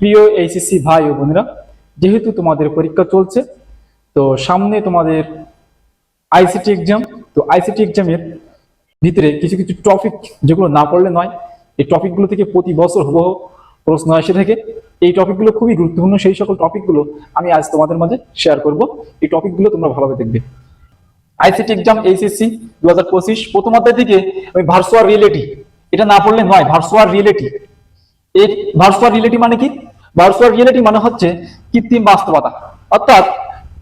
প্রিয় এইচএসসি ভাই ও বোনেরা, যেহেতু তোমাদের পরীক্ষা চলছে, তো সামনে তোমাদের আইসিটি এক্সাম তো আইসিটি এক্সামের ভিতরে কিছু কিছু টপিক যেগুলো না পড়লে নয়, এই টপিকগুলো থেকে প্রতি বছর হুবহ প্রশ্ন এসে থাকে। এই টপিকগুলো খুবই গুরুত্বপূর্ণ, সেই সকল টপিকগুলো আমি আজ তোমাদের মাঝে শেয়ার করব। এই টপিকগুলো তোমরা ভালোভাবে দেখবে। আইসিটি এক্সাম এইচএসসি দু হাজার পঁচিশ, প্রথম অধ্যায় থেকে আমি ভার্চুয়াল রিয়েলিটি এটা না পড়লে নয়, ভার্চুয়াল রিয়েলিটি এর ভার্চুয়াল রিয়েলিটি মানে কি? ভার্চুয়াল রিয়েলিটি মানে হচ্ছে কৃত্রিম বাস্তবতা। অর্থাৎ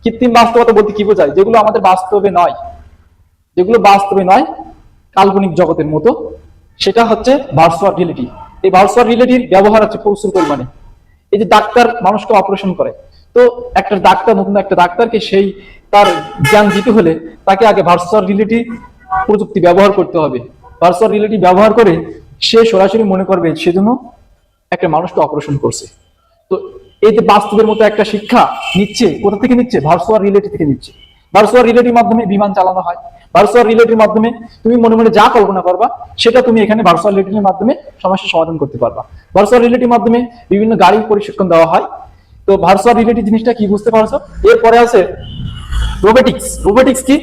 কৃত্রিম বাস্তবতা বলতে কি বোঝায়? যেগুলো আমাদের বাস্তবে নয়। যেগুলো বাস্তবে নয়, কাল্পনিক জগতের মতো। সেটা হচ্ছে ভার্চুয়াল রিয়েলিটি। এই ভার্চুয়াল রিয়েলিটির ব্যবহার আছে প্রচুর পরিমাণে। এই যে ডাক্তার মানুষকে অপারেশন করে, তো একটা ডাক্তার, নতুন একটা ডাক্তারকে সেই তার জ্ঞান দিতে হলে তাকে আগে ভার্চুয়াল রিয়েলিটি প্রযুক্তি ব্যবহার করতে হবে। ভার্চুয়াল রিয়েলিটি ব্যবহার করে সে সরাসরি মনে করবে সেজন্য একটা মানুষকে অপারেশন করছে। তো এই যে বাস্তবের মতো একটা শিক্ষা নিচ্ছে, কোথা থেকে নিচ্ছে? ভার্চুয়াল রিয়েলিটি থেকে নিচ্ছে। ভার্চুয়াল রিয়েলিটির মাধ্যমে বিমান চালানো হয়। ভার্চুয়াল রিয়েলিটির মাধ্যমে তুমি মনে মনে যা কল্পনা করবা, সেটা তুমি এখানে ভার্চুয়াল রিয়েলিটির মাধ্যমে সমস্যার সমাধান করতে পারবা। ভার্চুয়াল রিয়েলিটির মাধ্যমে বিভিন্ন গাড়ি প্রশিক্ষণ দেওয়া হয়। তো ভার্চুয়াল রিয়েলিটি জিনিসটা কি বুঝতে পারছ? এরপরে আছে রোবোটিক্স রোবোটিক্স কি?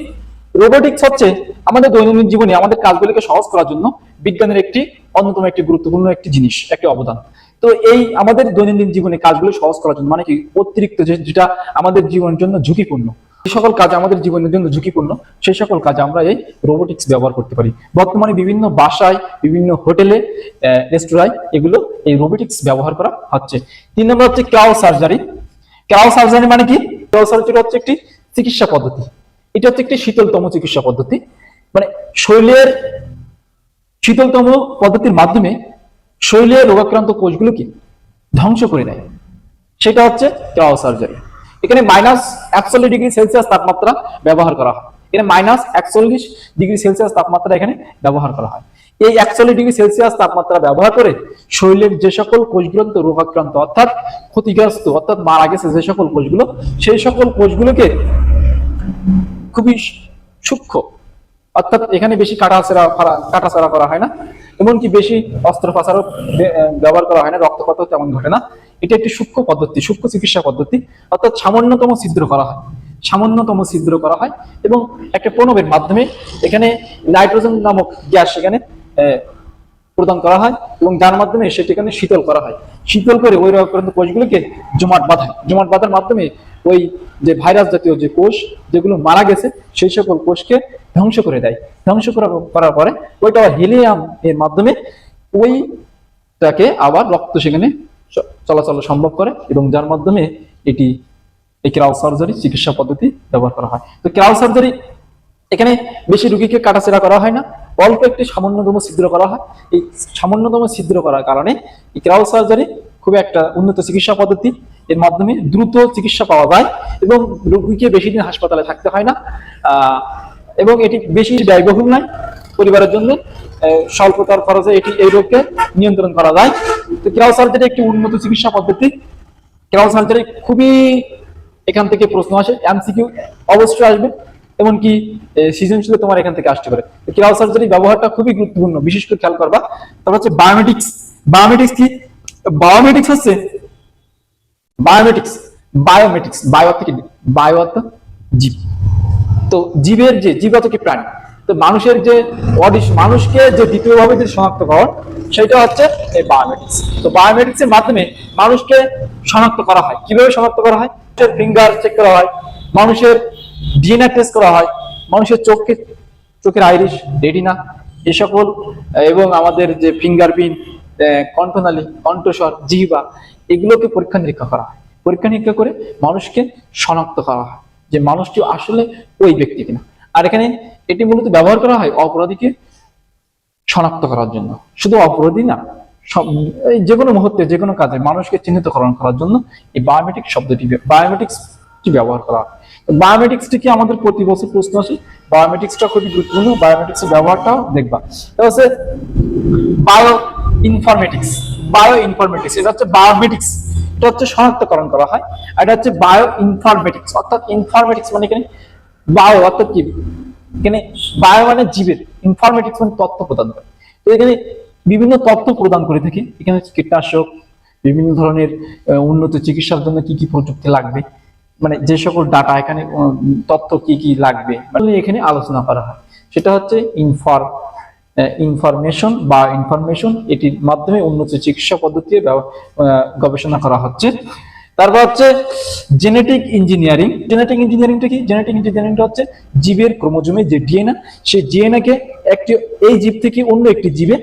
রোবোটিক্স হচ্ছে আমাদের দৈনন্দিন জীবনে আমাদের কাজগুলোকে সহজ করার জন্য বিজ্ঞানের একটি অন্যতম একটি গুরুত্বপূর্ণ একটি জিনিস, একটি অবদান। তো এই আমাদের দৈনন্দিন জীবনে কাজগুলো সহজ করার জন্য মানে কি অতিরিক্ত যেটা আমাদের জীবনের জন্য ঝুঁকিপূর্ণ, যে সকল কাজ আমাদের জীবনের জন্য ঝুঁকিপূর্ণ, সেই সকল কাজ আমরা এই রোবোটিক্স ব্যবহার করতে পারি। বর্তমানে বিভিন্ন বাসায়, বিভিন্ন হোটেলে রেস্তোরাঁয় এগুলো এই রোবোটিক্স ব্যবহার করা হচ্ছে। তিন নম্বর হচ্ছে ক্রাউ সার্জারি ক্রাউ সার্জারি মানে কি? ক্রাউ সার্জারি হচ্ছে একটি চিকিৎসা পদ্ধতি। এটা হচ্ছে একটি শীতলতম চিকিৎসা পদ্ধতি। মানে শরীরের শীতলতম পদ্ধতির মাধ্যমে শরীরে রোগাক্রান্ত কোষগুলোকে ধ্বংস করে দেয়। সেটা হচ্ছে ক্রাও সার্জারি। এখানে মাইনাস একচল্লিশ ডিগ্রি সেলসিয়াস তাপমাত্রা ব্যবহার করা হয়। এখানে মাইনাস একচল্লিশ ডিগ্রি সেলসিয়াস তাপমাত্রা এখানে ব্যবহার করা হয়। এই একচল্লিশ ডিগ্রি সেলসিয়াস তাপমাত্রা ব্যবহার করে শরীরের যে সকল কোষগুলো রোগাক্রান্ত, অর্থাৎ ক্ষতিগ্রস্ত, অর্থাৎ মারা গেছে যে সকল কোষগুলো, সেই সকল কোষগুলোকে খুবই সূক্ষ্ম, অর্থাৎ এখানে বেশি কাটাছেড়া কাটাছেড়া করা হয় না। এমনকি বেশি অস্ত্রোপচারও ব্যবহার করা হয় না, রক্তপাতও তেমন ঘটে না। এটা একটি সূক্ষ্ম পদ্ধতি, সূক্ষ্ম চিকিৎসা পদ্ধতি। অর্থাৎ সামান্যতম ছিদ্র করা হয়। সামান্যতম ছিদ্র করা হয় এবং একটা প্রণবের মাধ্যমে এখানে নাইট্রোজেন নামক গ্যাস এখানে প্রদান করা হয় এবং যার মাধ্যমে সেটিখানে শীতল করা হয়। শীতল করে ওই রক্তাক্রান্ত কোষগুলোকে জমাট বাঁধায়। জমাট বাঁধার মাধ্যমে ওই যে ভাইরাস জাতীয় যে কোষ যেগুলো মারা গেছে, সেই সকল কোষকে ধ্বংস করে দেয়। ধ্বংস করা করার পরে ওইটা হিলিয়াম এর মাধ্যমে ওইটাকে আবার রক্ত সেখানে চলাচল সম্ভব করে এবং যার মাধ্যমে এটি এই ক্রাউ সার্জারি চিকিৎসা পদ্ধতি ব্যবহার করা হয়। তো ক্রাউ সার্জারি এখানে বেশি রুগীকে কাটাছেড়া করা হয় না, অল্প একটি সামান্যতম ছিদ্র করা হয়। এই সামান্যতম ছিদ্র করার কারণে এই ক্রাউ সার্জারি খুব একটা উন্নত চিকিৎসা পদ্ধতি এর মাধ্যমে দ্রুত চিকিৎসা পাওয়া যায় এবং রোগীকে বেশি দিন হাসপাতালে থাকতে হয় না। এবং এটি বেশি ব্যয়বহুল নয়। পরিবারের জন্য স্বল্পতার খরচে এটি, এই রোগকে নিয়ন্ত্রণ করা যায়। তো ক্রাউ সার্জারি একটি উন্নত চিকিৎসা পদ্ধতি। ক্রাউ সার্জারি খুবই এখান থেকে প্রশ্ন আসে, এমসিকিউ অবশ্যই আসবে, এমনকি সৃজনশীল তোমার এখান থেকে আসতে পারে। ক্রাউ সার্জারি ব্যবহারটা খুবই গুরুত্বপূর্ণ, বিশেষ করে খেয়াল করবা। তারপর হচ্ছে বায়োমেটিক্স। বায়োমেটিক্স কি? বায়োমেটিক্স হচ্ছে বায়োমেটিক্স বায়োমেটিক্স, বায়ো থেকে, বায়ো জীব। তো জীবের যে জীবগত কি প্রাণী তো মানুষের যে অডিশ মানুষকে যে দ্বিতীয়ভাবে শনাক্ত করা সেটা হচ্ছে এই বায়োমেটিক্স তো বায়োমেটিক্স এর মাধ্যমে মানুষকে শনাক্ত করা হয়। কীভাবে শনাক্ত করা হয়? ফিঙ্গার চেক করা হয়, মানুষের ডিএনএ টেস্ট করা হয়, মানুষের চোখকে, চোখের আইরিশ রেটিনা এ সকল, এবং আমাদের যে ফিঙ্গারপ্রিন্ট কণ্ঠনালী কণ্ঠস্বর জিহ্বা, এগুলোকে পরীক্ষা নিরীক্ষা করা হয়। পরীক্ষা নিরীক্ষা করে মানুষকে শনাক্ত করা হয় যে মানুষটি আসলে ওই ব্যক্তি কিনা। আর এখানে এটি মূলত ব্যবহার করা হয় অপরাধীকে শনাক্ত করার জন্য। শুধু অপরাধী না যে কোনো মুহূর্তে, যে কোনো কাজে মানুষকে চিহ্নিতকরণ করার জন্য এই বায়োমেট্রিক শব্দটি বায়োমেট্রিক্স ব্যবহার করা হয়। বায়োমেট্রিক্সটি কি আমাদের প্রতি বছর প্রশ্ন আসে? বায়োমেট্রিক্সটা খুবই গুরুত্বপূর্ণ বায়োমেট্রিক্স এর ব্যবহারটাও দেখবা। এটা হচ্ছে বায়ো ইনফরমেটিক্স বায়ো ইনফরমেটিক্স এটা হচ্ছে বায়োমেটিক্স এটা হচ্ছে শনাক্তকরণ করা হয় এটা হচ্ছে বায়ো ইনফরমেটিক্স অর্থাৎ ইনফরমেটিক্স মানে এখানে বায়ো, অর্থাৎ কি? এখানে বায়ো মানে জীবের ইনফরমেটিক্স মানে তথ্য প্রদান করে। তো এখানে বিভিন্ন তথ্য প্রদান করে থাকি। এখানে কীটনাশক, বিভিন্ন ধরনের উন্নত চিকিৎসার জন্য কি কি প্রযুক্তি লাগবে মানে যে সকল ডাটা এখানে তথ্য কি কি লাগবে মানে এখানে আলোচনা করা হয়। সেটা হচ্ছে ইনফর ইনফরমেশন বা ইনফরমেশন এটির মাধ্যমে উন্নত চিকিৎসা পদ্ধতি গবেষণা করা হচ্ছে। তারপর হচ্ছে জেনেটিক ইঞ্জিনিয়ারিং জেনেটিক ইঞ্জিনিয়ারিংটা কি? জেনেটিক ইঞ্জিনিয়ারিংটা হচ্ছে জীবের ক্রোমোজোমে যে ডিএনএ সেই ডিএনএ কে একটি, এই জীব থেকে অন্য একটি জীবে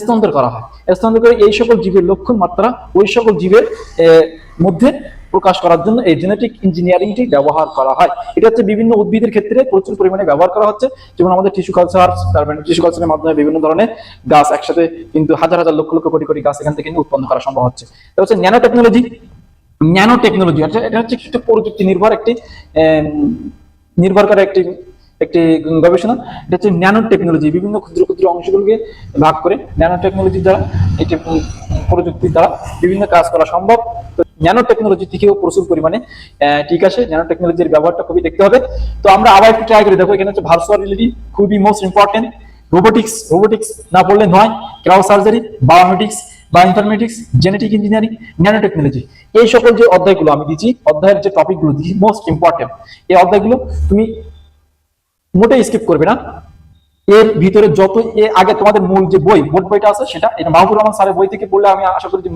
স্থানান্তর করা হয়। স্থানান্তর করে এই সকল জীবের লক্ষণ মাত্রা, ওই সকল জীবের মধ্যে প্রকাশ করার জন্য এই জেনেটিক ইঞ্জিনিয়ারিংটি ব্যবহার করা হয়। এটা হচ্ছে বিভিন্ন উদ্ভিদের ক্ষেত্রে প্রচুর পরিমাণে ব্যবহার করা হচ্ছে। যেমন আমাদের টিস্যু কালচার তারপরে টিস্যু কালচারের মাধ্যমে বিভিন্ন ধরনের গাছ একসাথে কিন্তু হাজার হাজার লক্ষ লক্ষ, কোটি কোটি গাছ এখান থেকে উৎপন্ন করা সম্ভব হচ্ছে। এটা হচ্ছে ন্যানো টেকনোলজি ন্যানো টেকনোলজি এটা হচ্ছে একটা প্রযুক্তি নির্ভর একটি নির্ভর করে একটি একটি গবেষণা। এটা হচ্ছে ন্যানো টেকনোলজি বিভিন্ন ক্ষুদ্র ক্ষুদ্র অংশগুলোকে ভাগ করে ন্যানো টেকনোলজি দ্বারা উম, প্রযুক্তির দ্বারা বিভিন্ন কাজ করা সম্ভব। তো ন্যানো টেকনোলজি থেকেও প্রচুর পরিমাণে ঠিক আছে ন্যানো টেকনোলজির ব্যবহারটা খুবই দেখতে হবে। তো আমরা আবার একটু ট্রাই করে দেখো এখানে হচ্ছে ভার্চুয়াল রিয়েলিটি খুবই মোস্ট ইম্পর্টেন্ট রোবোটিক্স রোবোটিক্স না পড়লে নয় ক্রাউ সার্জারি বায়োমেটিক্স বা informatics genetic engineering nano technology এই সকল যে অধ্যায়গুলো আমি দিচ্ছি অধ্যায়ের যে টপিকগুলো দিচ্ছি মোস্ট ইম্পর্টেন্ট এই অধ্যায়গুলো তুমি মোটেই স্কিপ করবে না। এর ভিতরে যত এ আগে তোমাদের মূল যে বই বোর্ড বইটা আছে সেটা, এটা মাহবুর রহমান স্যারের বই থেকে পড়লে আমি আশা করি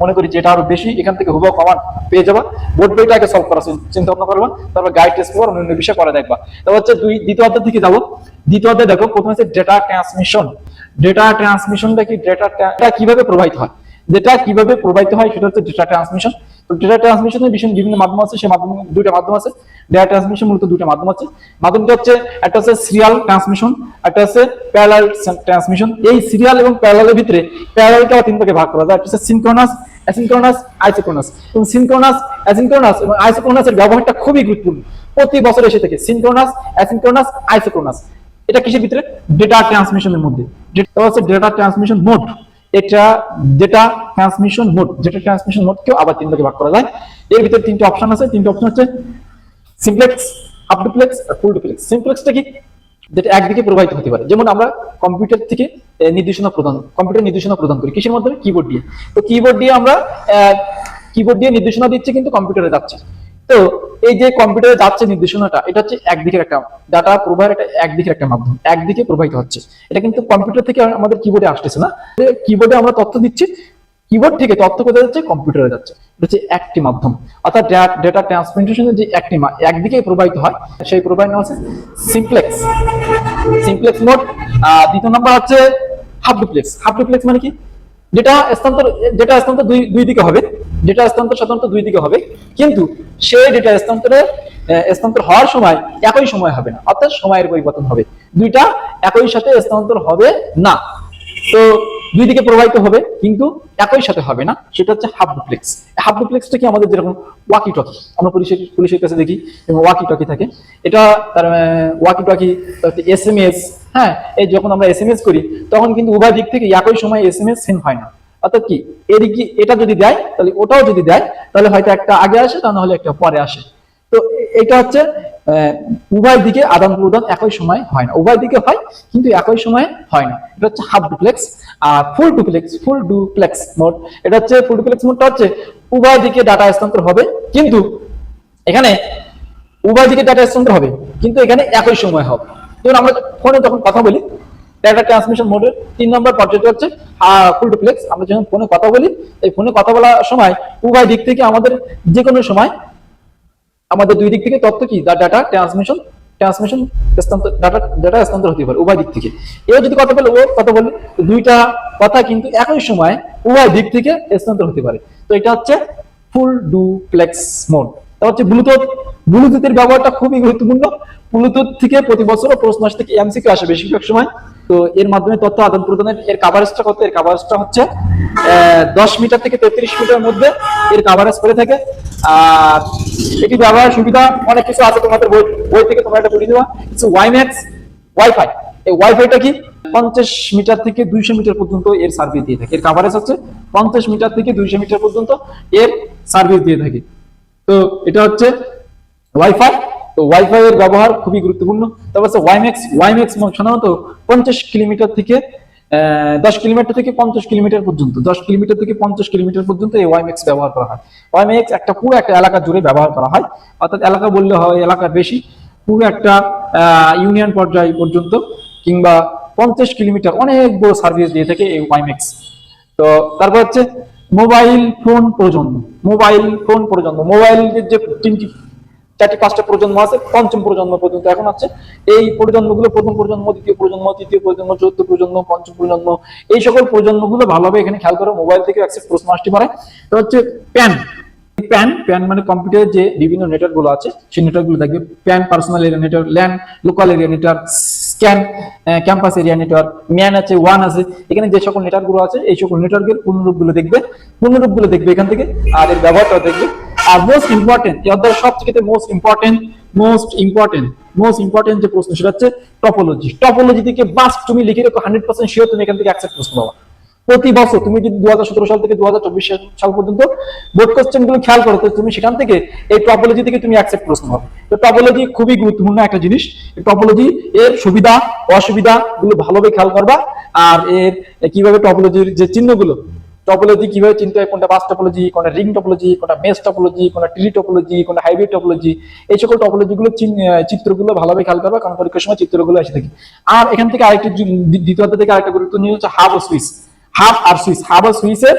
মনে করি যে এটা আরও বেশি এখান থেকে হুবক কমান পেয়ে যাবা। বোর্ড বইটা আগে সলভ চিন- চিন্তা ভাবনা করবা, তারপর গাইড টেস্ট পেপার অন্যান্য বিষয় করে দেখবা। তারপর হচ্ছে দুই, দ্বিতীয় অধ্যায় থেকে যাব। দ্বিতীয় অধ্যায় দেখো, প্রথমে হচ্ছে ডেটা ট্রান্সমিশন ডেটা ট্রান্সমিশনটা কি? ডেটা কীভাবে প্রবাহিত হয়? যেটা কীভাবে প্রবাহিত হয় সেটা হচ্ছে ডেটা ট্রান্সমিশন তো ডেটা ট্রান্সমিশনের বিষয় বিভিন্ন মাধ্যম আছে, সেই মাধ্যম দুইটা মাধ্যম আছে। ডেটা ট্রান্সমিশন মূলত দুইটা মাধ্যম আছে। মাধ্যমটা হচ্ছে, একটা হচ্ছে সিরিয়াল ট্রান্সমিশন একটা হচ্ছে প্যারালাল ট্রান্সমিশন এই সিরিয়াল এবং প্যারালালের ভিতরে প্যারালালটা তিন ভাগে ভাগ করা যায়। একটা হচ্ছে সিনক্রোনাস অ্যাসিনক্রোনাস আইসোক্রোনাস এবং সিনক্রোনাস অ্যাসিনক্রোনাস এবং আইসোক্রোনাসের ব্যবহারটা খুবই গুরুত্বপূর্ণ। প্রতি বছর এসে থাকে সিনক্রোনাস অ্যাসিনক্রোনাস আইসোক্রোনাস এটা কিসের ভিতরে? ডেটা ট্রান্সমিশনের মধ্যে। হচ্ছে ডেটা ট্রান্সমিশন মোড এটা ডেটা ট্রান্সমিশন মোড ট্রান্সমিশন মোডকেও আবার তিন ভাগে ভাগ করা যায়। এর ভিতরে তিনটে অপশন আছে, তিনটে অপশন হচ্ছে সিমপ্লেক্স ডুপ্লেক্স আর ফুল ডুপ্লেক্স সিমপ্লেক্সটা কি? যেটা একদিকে প্রবাহিত হতে পারে। যেমন আমরা কম্পিউটার থেকে নির্দেশনা প্রদান কম্পিউটার নির্দেশনা প্রদান করি। কিসের মাধ্যমে? কিবোর্ড দিয়ে। তো কিবোর্ড দিয়ে আমরা কিবোর্ড দিয়ে নির্দেশনা দিচ্ছি কিন্তু কম্পিউটারে যাচ্ছে। তো এই যে কম্পিউটারে যাচ্ছে নির্দেশনাটা, এটা হচ্ছে একদিকের একটা ডাটা প্রবাহের একটা একদিকের একটা মাধ্যম, একদিকে প্রবাহিত হচ্ছে। এটা কিন্তু কম্পিউটার থেকে আমাদের কিবোর্ডে আসতেছে না। কিবোর্ডে আমরা তথ্য দিচ্ছি কিবোর্ড থেকে তথ্য কোথায় যাচ্ছে? কম্পিউটারে যাচ্ছে। এটা হচ্ছে একটি মাধ্যম। অর্থাৎ ডেটা ট্রান্সমিটেশনের যে একটি একদিকে প্রবাহিত হয়, সেই প্রবাহ নাম হচ্ছে সিমপ্লেক্স সিমপ্লেক্স মোড দ্বিতীয় নাম্বার হচ্ছে হাফ ডুপ্লেক্স হাফ ডুপ্লেক্স মানে কি? যেটা স্থানান্তর যেটা স্থানান্তর দুই দুই দিকে হবে, যেটা স্থানান্তর সাধারণত দুই দিকে হবে, কিন্তু সেই ডেটা স্থানান্তরে স্থানান্তর হওয়ার সময় একই সময় হবে না, অর্থাৎ সময়ের পরিবর্তন হবে। দুইটা একই সাথে স্থানান্তর হবে না। তো দুই দিকে প্রবাহিত হবে, কিন্তু একই সাথে হবে না। সেটা হচ্ছে হাফ ডুপ্লেক্স হাফ ডুপ্লেক্সটা কি? আমাদের যেরকম ওয়াকি টকি আমরা পুলিশের পুলিশের কাছে দেখি এবং ওয়াকি টকি থাকে। এটা তার walkie talkie S M S হ্যাঁ এই যখন আমরা এস এম এস করি, তখন কিন্তু উভয় দিক থেকে একই সময় এস এম এস সেন্ড হয় না। অর্থাৎ কি? এদিকে এটা যদি দেয়, তাহলে ওটাও যদি দেয়, তাহলে হয়তো একটা আগে আসে, তা নাহলে একটা পরে আসে। তো এটা হচ্ছে উভয় দিকে আদান প্রদান একই সময় হয় না। উভয় দিকে হয়, কিন্তু একই সময়ে হয় না। এটা হচ্ছে হাফ ডুপ্লেক্স, আর full duplex full duplex mode. এটা হচ্ছে ফুল ডুপ্লেক্স মোডটা হচ্ছে, উভয় দিকে ডাটা স্থানান্তর হবে, কিন্তু এখানে উভয় দিকে ডাটা স্থানান্তর হবে, কিন্তু এখানে একই সময় হবে। যেমন আমরা ফোনে যখন কথা বলি ডাটা ট্রান্সমিশন মোডের তিন নম্বর পর্যায়টা হচ্ছে ফুল ডুপ্লেক্স। আমরা যখন ফোনে কথা বলি, এই ফোনে কথা বলার সময় উভয় দিক থেকে আমাদের যে কোনো সময় আমাদের দুই দিক থেকে তথ্য কি? Data transmission transmission data data স্থানান্তর হতে পারে উভয় দিক থেকে। এও যদি কথা বলে, ও কথা বলে, দুইটা কথা কিন্তু একই সময় উভয় দিক থেকে স্থানান্তর হতে পারে। তো এটা হচ্ছে ফুল ডুপ্লেক্স মোড। তা হচ্ছে ব্লুটুথ। ব্লুটুথের ব্যবহারটা খুবই গুরুত্বপূর্ণ। ব্লুটুথ থেকে প্রতি বছর প্রশ্ন আসে থেকে এমসিকিউ আসে বেশিরভাগ সময়। তো এর মাধ্যমে তথ্য আদান প্রদানের এর কাভারেজটা কত? এর কাভারেজটা হচ্ছে দশ মিটার থেকে তেত্রিশ মিটার মধ্যে এর কাভারেজ করে থাকে। আর এটি ব্যবহার সুবিধা অনেক কিছু আছে তোমাদের বই বই থেকে তোমরা এটা পড়ে দেওয়া কিছু ওয়াইম্যাক্স ওয়াইফাই এই ওয়াইফাইটা কি? পঞ্চাশ মিটার থেকে দুইশো মিটার পর্যন্ত এর সার্ভিস দিয়ে থাকে। এর কাভারেজ হচ্ছে পঞ্চাশ মিটার থেকে দুইশো মিটার পর্যন্ত এর সার্ভিস দিয়ে থাকে। তো এটা হচ্ছে ওয়াইফাই তো ওয়াইফাই এর ব্যবহার খুবই গুরুত্বপূর্ণ। তারপর হচ্ছে ওয়াইম্যাক্স ওয়াইম্যাক্স সাধারণত পঞ্চাশ কিলোমিটার থেকে দশ কিলোমিটার থেকে পঞ্চাশ কিলোমিটার পর্যন্ত, দশ কিলোমিটার থেকে পঞ্চাশ কিলোমিটার পর্যন্ত এই ওয়াইম্যাক্স ব্যবহার করা হয়। ওয়াইম্যাক্স একটা পুরো একটা এলাকা জুড়ে ব্যবহার করা হয়। অর্থাৎ এলাকা বললে হয় এলাকা বেশি, পুরো একটা ইউনিয়ন পর্যায় পর্যন্ত কিংবা পঞ্চাশ কিলোমিটার অনেক বড় সার্ভিস দিয়ে থাকে এই ওয়াইম্যাক্স তো তারপর হচ্ছে মোবাইল ফোন প্রজন্ম মোবাইল ফোন প্রজন্ম মোবাইলের যে তিনটি চারটি, পাঁচটা প্রজন্ম আছে, পঞ্চম প্রজন্ম পর্যন্ত এখন আছে। এই প্রজন্মগুলো প্রথম প্রজন্ম, দ্বিতীয় প্রজন্ম, তৃতীয় প্রজন্ম, চতুর্থ প্রজন্ম, পঞ্চম প্রজন্ম, এই সকল প্রজন্মগুলো ভালোভাবে এখানে খেয়াল করো মোবাইল থেকে অ্যাক্সেস প্রশ্ন আসতে পারে। তো হচ্ছে প্যান প্যান প্যান মানে কম্পিউটারের যে বিভিন্ন নেটওয়ার্কগুলো আছে, সেই নেটওয়ার্কগুলো দেখবে। PAN personal area network LAN local area network CAN campus area network MAN আছে ওয়ান আছে। এখানে যে সকল নেটওয়ার্কগুলো আছে, এই সকল নেটওয়ার্কের পূর্ণরূপগুলো দেখবে। পূর্ণরূপগুলো দেখবে এখান থেকে। আর এর ব্যবহারটা দেখবে। আর মোস্ট ইম্পর্টেন্ট এই most important most important most important যে প্রশ্ন, সেটা হচ্ছে টপোলজি টপোলজি থেকে বাস তুমি লিখে রেখো হান্ড্রেড পার্সেন্ট শিওর তুমি এখান থেকে অ্যাকসেপ্ট প্রশ্ন পাবা প্রতি বছর তুমি যদি দু সাল থেকে দু সাল পর্যন্ত বোর্ড কোশ্চেনগুলো খেয়াল করো তুমি সেখান থেকে এই টপোলজি থেকে তুমি অ্যাকসেপ্ট প্রশ্ন পাবে তো টপোলজি খুবই গুরুত্বপূর্ণ একটা জিনিস। টপোলজি এর সুবিধা, অসুবিধা গুলো ভালোভাবে খেয়াল করবা। আর এর কীভাবে টপোলজির যে চিহ্নগুলো টপোলজি কীভাবে চিনতে হয়? কোনটা বাস টপোলজি কোনটা রিং টপোলজি কোনটা মেস টপোলজি কোনটা ট্রি টপোলজি কোনটা হাইব্রিড টপোলজি এই সকল টপোলজি গুলো চিত্রগুলো ভালোভাবে খেয়াল করবে, কারণ পরীক্ষার সময় চিত্রগুলো এসে থাকে। আর এখান থেকে আরেকটি দ্বিতীয় থেকে আরেকটা গুরুত্ব নিয়ে হচ্ছে হাব সুইস সুইচ হাব আর সুইচ হাব আর সুইচের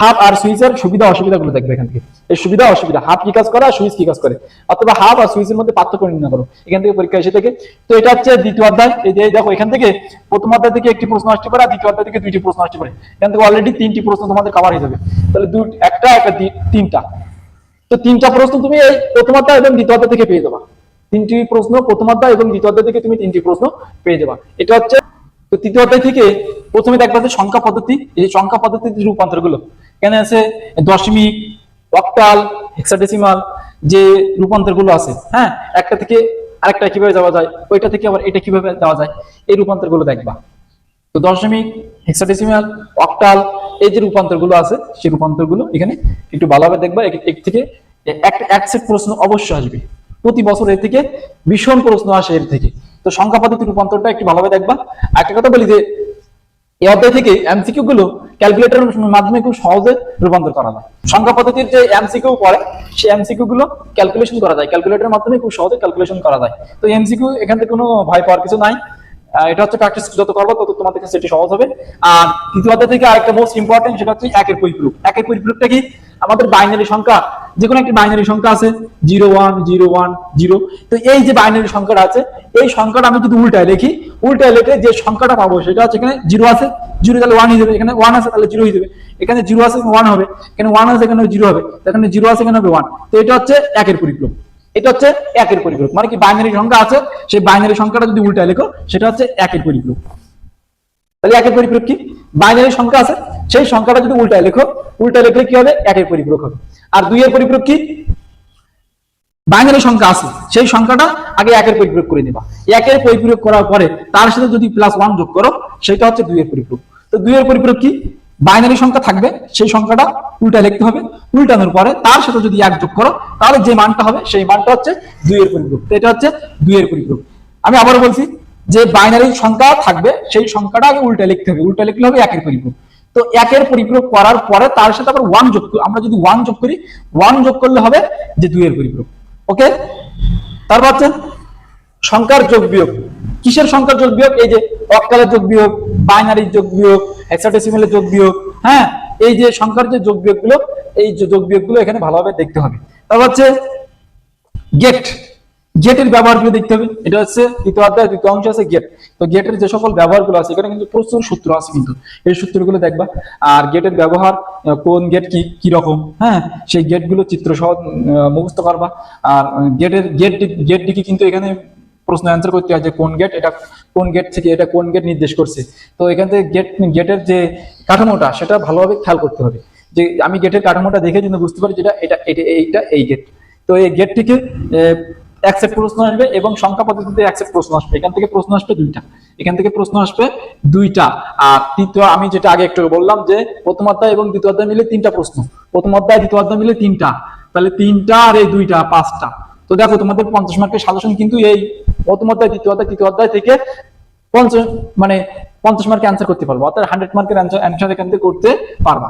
হাব আর সুইচের সুবিধা অসুবিধা গুলো দেখবে এখান থেকে। এই সুবিধা অসুবিধা হাব কি কাজ করে আর সুইচ কি কাজ করে? অথবা হাব আর সুইচের মধ্যে পার্থক্য নির্ণয় করো, এখান থেকে পরীক্ষা এসে থেকে তো এটা হচ্ছে দ্বিতীয় অধ্যায়। এই যে দেখো, এখান থেকে প্রথম অধ্যায় থেকে একটি প্রশ্ন আসতে পারে আর দ্বিতীয় অধ্যায় থেকে দুইটি প্রশ্ন আসতে পারে। এখান থেকে অলরেডি তিনটি প্রশ্ন তোমাদের কভার হয়ে যাবে। তাহলে দুই, একটা একটা তিনটা। তো তিনটা প্রশ্ন তুমি এই প্রথম অধ্যায় এবং দ্বিতীয় অধ্যায় থেকে পেয়ে যাবা। তিনটি প্রশ্ন প্রথম অধ্যায় এবং দ্বিতীয় অধ্যায় থেকে তুমি তিনটি প্রশ্ন পেয়ে যাবা। এটা হচ্ছে তো তৃতীয় অধ্যায় থেকে প্রথমে দেখবা যে সংখ্যা পদ্ধতি, এই সংখ্যা পদ্ধতির যে রূপান্তরগুলো এখানে আছে দশমিক, অক্টাল হেক্সাডেসিমাল যে রূপান্তরগুলো আছে হ্যাঁ একটা থেকে আরেকটা কীভাবে যাওয়া যায়, ওইটা থেকে আবার এটা কীভাবে যাওয়া যায়, এই রূপান্তরগুলো দেখবা। তো দশমিক হেক্সাডেসিমাল অক্টাল, এই যে রূপান্তরগুলো আছে, সেই রূপান্তরগুলো এখানে একটু ভালোভাবে দেখবা, এক থেকে এক সেট প্রশ্ন অবশ্যই আসবে। প্রতি বছর এর থেকে ভীষণ প্রশ্ন আসে এর থেকে। তো সংখ্যা পদ্ধতি রূপান্তরটা একটু ভালোভাবে দেখবা। একটা কথা বলি যে, এই অধ্যায় থেকে এমসিকিউ গুলো ক্যালকুলেটরের মাধ্যমে খুব সহজে রূপান্তর করা যায়। সংখ্যা পদ্ধতির যে এমসিকিউ পড়ে, সেই এমসিকিউ গুলো ক্যালকুলেশন করা যায়। ক্যালকুলেটরের মাধ্যমে খুব সহজে ক্যালকুলেশন করা যায়। তো এমসিকিউ এখান থেকে কোনো ভয় পাওয়ার কিছু নাই। এটা হচ্ছে প্র্যাকটিস যত করব তত তোমাদের কাছে সেটি সহজ হবে। আর তৃতীয় অধ্যায় থেকে আরেকটা মোস্ট ইম্পর্টেন্ট সেটা হচ্ছে একের পরিপূরক। একের পরিপূরকটা কি? আমাদের বাইনারি সংখ্যা যে কোনো একটি বাইনারি সংখ্যা আছে zero one zero one zero তো এই যে বাইনারি সংখ্যাটা আছে, এই সংখ্যাটা আমি যদি উল্টায় লিখি। উল্টায় লিখে যে সংখ্যাটা পাবো সেটা হচ্ছে এখানে জিরো আছে। জিরো তাহলে ওয়ান হয়ে যাবে। এখানে ওয়ান আছে তাহলে জিরো হয়ে যাবে। এখানে জিরো আছে ওয়ান হবে। এখানে ওয়ান আছে, এখানে জিরো হবে। এখানে জিরো আছে, এখানে হবে ওয়ান তো এটা হচ্ছে একের পরিপূরক। এটা হচ্ছে একের পরিপূরক। মানে কি বাইনারি সংখ্যা আছে, সেই বাইনারি সংখ্যাটা যদি উল্টায় লেখো, সেটা হচ্ছে একের পরিপূরক। তাহলে একের পরিপূরক কি? বাইনারি সংখ্যা আছে, সেই সংখ্যাটা যদি উল্টায় লেখো, উল্টায় লিখলে কি হবে? একের পরিপূরক হবে। আর দুইয়ের পরিপূরক কি? বাইনারি সংখ্যা আছে, সেই সংখ্যাটা আগে একের পরিপূরক করে দিবা একের পরিপূরক করার পরে তার সাথে যদি প্লাস ওয়ান যোগ করো, সেটা হচ্ছে দুইয়ের পরিপূরক। তো দুইয়ের পরিপূরক কি? বাইনারি সংখ্যা থাকবে, সেই সংখ্যাটা উল্টা লিখতে হবে। উল্টানোর পরে তার সাথে যদি এক যোগ করো, তাহলে যে মানটা হবে, সেই মানটা হচ্ছে দুইয়ের পরিপূরক। তো এটা হচ্ছে দুইয়ের পরিপূরক। আমি আবারও বলছি যে বাইনারি সংখ্যা থাকবে, সেই সংখ্যাটা আগে উল্টা লিখতে হবে। উল্টা লিখলে হবে একের পরিপূরক। তো একের পরিপূরক করার পরে তার সাথে আবার ওয়ান যোগ আমরা যদি ওয়ান যোগ করি ওয়ান যোগ করলে হবে যে দুইয়ের পরিপূরক। ওকে তারপর হচ্ছে সংখ্যার যোগ বিয়োগ। কিসের সংখ্যার যোগ বিয়োগ? এই যে অক্টালের যোগ বিয়োগ, বাইনারির যোগ বিয়োগ হেক্সাডেসিমেলের যোগ বিয়োগ হ্যাঁ? এই যে সংখ্যার যে যোগ বিয়োগগুলো এই যোগ বিয়োগগুলো এখানে ভালোভাবে দেখতে হবে। তারপর হচ্ছে গেট গেটের ব্যবহারগুলো দেখতে হবে। এটা হচ্ছে দ্বিতীয় অধ্যায় দ্বিতীয় অংশ আছে গেট তো গেটের যে সকল ব্যবহারগুলো আছে, এখানে কিন্তু প্রচুর সূত্র আছে কিন্তু। এই সূত্রগুলো দেখবা। আর গেটের ব্যবহার কোন গেট কি কি রকম হ্যাঁ? সেই গেটগুলো চিত্র সহ মুখস্থ করবা। আর গেটের গেট গেট দিকে কিন্তু এখানে প্রশ্ন অ্যান্সার করতে হয় যে কোন গেট এটা কোন গেট থেকে এটা কোন গেট নির্দেশ করছে। তো এখান থেকে গেট গেটের যে কাঠামোটা, সেটা ভালোভাবে খেয়াল করতে হবে। যে আমি গেটের কাঠামোটা দেখে কিন্তু বুঝতে পারি যেটা, এটা এইটা, এই গেট তো এই গেট থেকে অ্যাকসেপ্ট প্রশ্ন আসবে এবং সংখ্যা পদ্ধতিতে অ্যাকসেপ্ট প্রশ্ন আসবে। এখান থেকে প্রশ্ন আসবে দুইটা। এখান থেকে প্রশ্ন আসবে দুইটা। আর তৃতীয়, আমি যেটা আগে একটু বললাম যে প্রথম অধ্যায় এবং দ্বিতীয় অধ্যায় মিলে তিনটা প্রশ্ন। প্রথম অধ্যায়, দ্বিতীয় অধ্যায় মিলে তিনটা। তাহলে তিনটা আর এই দুইটা, পাঁচটা। তো দেখো, তোমাদের পঞ্চাশ মার্কের সাজেশন কিন্তু এই প্রথম অধ্যায়, দ্বিতীয় অধ্যায়, তৃতীয় অধ্যায় থেকে পঞ্চাশ মানে পঞ্চাশ মার্কে অ্যান্সার করতে পারব। অর্থাৎ হান্ড্রেড মার্কের অ্যান্সার এখান থেকে করতে পারবা।